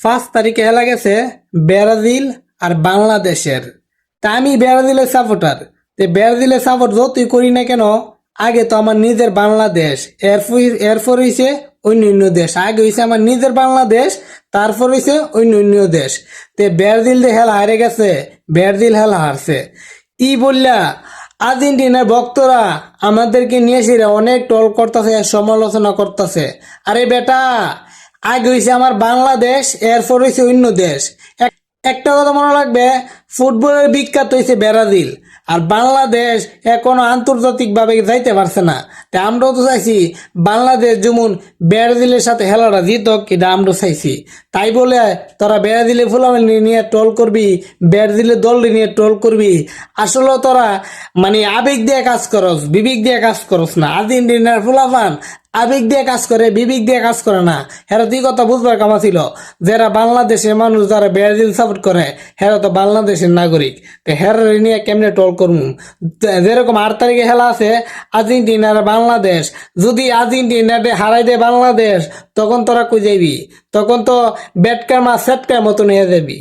পাঁচ তারিখে হেলা গেছে ব্রাজিল আর বাংলাদেশের। তা আমি ব্রাজিলের সাপোর্টার তে ব্রাজিলের সাপোর্ট যতই করি না কেন, আগে তো আমার নিজের বাংলাদেশ, এরপর এরপর হইছে অন্য অন্য দেশ। আগে হইছে আমার নিজের বাংলাদেশ, তারপর হইছে অন্য অন্য দেশ। তে ব্রাজিল দিয়ে হেলা হারে গেছে, ব্রাজিল হেলা হারছে। ই বললা, আর্জেন্টিনার ভক্তরা আমাদেরকে নিয়ে এসে অনেক টল করতেছে, সমালোচনা করতেছে। আরে বেটা আগে হইছে আমার বাংলাদেশ, এরপর হইছে অন্য দেশ। এক- একটা কথা মনে রাখবে, ফুটবলের বিখ্যাত হইছে ব্রাজিল। আর বাংলাদেশ এখনও আন্তর্জাতিকভাবে যাইতে পারছে না। তাই আমরাও তো চাইছি, বাংলাদেশ যেমন ব্রাজিলের সাথে খেলাটা জিতক, এটা আমরা চাইছি। তাই বলে তোরা ব্রাজিলে ফুলামালি নিয়ে ট্রল করবি, ব্রাজিলের দল নিয়ে ট্রল করবি। আসলে তোরা মানে আবেগ দিয়ে কাজ করস, বিবেক দিয়ে কাজ করস না। আর্জেন্টিনার ফুলাফান আবেগ দিয়ে কাজ করে, বিবেক দিয়ে কাজ করে না। হেরা দুই কথা বুঝবার কামা ছিল, যারা বাংলাদেশের মানুষ যারা ব্রাজিল সাপোর্ট করে, হেরা তো বাংলাদেশের নাগরিক। তো হেরা নিয়ে কেমনে টল করমু? যেরকম আট তারিখে খেলা আছে আর্জেন্টিনার বাংলাদেশ, যদি আর্জেন্টিনাতে হারাই দেয় বাংলাদেশ, তখন তোরা কই যাবি? তখন তো ব্যাটকার মা সেটকার মতন হয়ে যাবি।